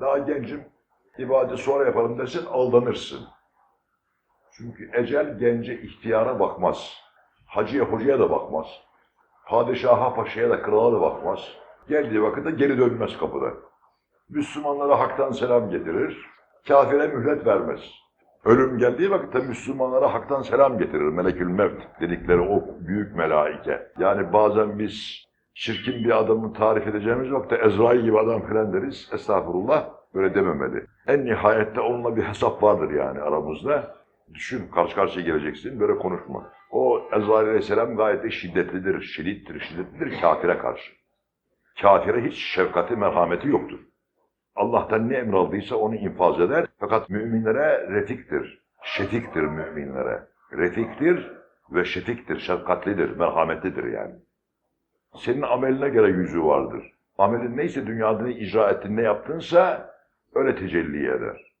Daha gencim, ibadet sonra yaparım desin aldanırsın. Çünkü ecel gence ihtiyara bakmaz. Hacıya hocaya da bakmaz. Padişaha paşaya da krala da bakmaz. Geldiği vakitte geri dönmez kapıda. Müslümanlara haktan selam getirir. Kafire mühlet vermez. Ölüm geldiği vakitte Müslümanlara haktan selam getirir. Melekül Mevt dedikleri o büyük melaike. Yani bazen biz çirkin bir adamı tarif edeceğimiz vakte Ezrail gibi adam filan deriz. Estağfurullah böyle dememeli. En nihayette onunla bir hesap vardır yani aramızda. Düşün karşı karşıya geleceksin böyle konuşma. O Ezrail Aleyhisselam gayet de şiddetlidir, şiddetlidir, şiddetlidir kafire karşı. Kafire hiç şefkati, merhameti yoktur. Allah'tan ne emraldıysa onu infaz eder. Fakat müminlere refiktir, şefiktir müminlere. Refiktir ve şefiktir, şefkatlidir, merhametlidir yani. Senin ameline göre yüzü vardır. Amelin neyse dünyada ne icra ettin, ne yaptınsa öyle tecelli eder.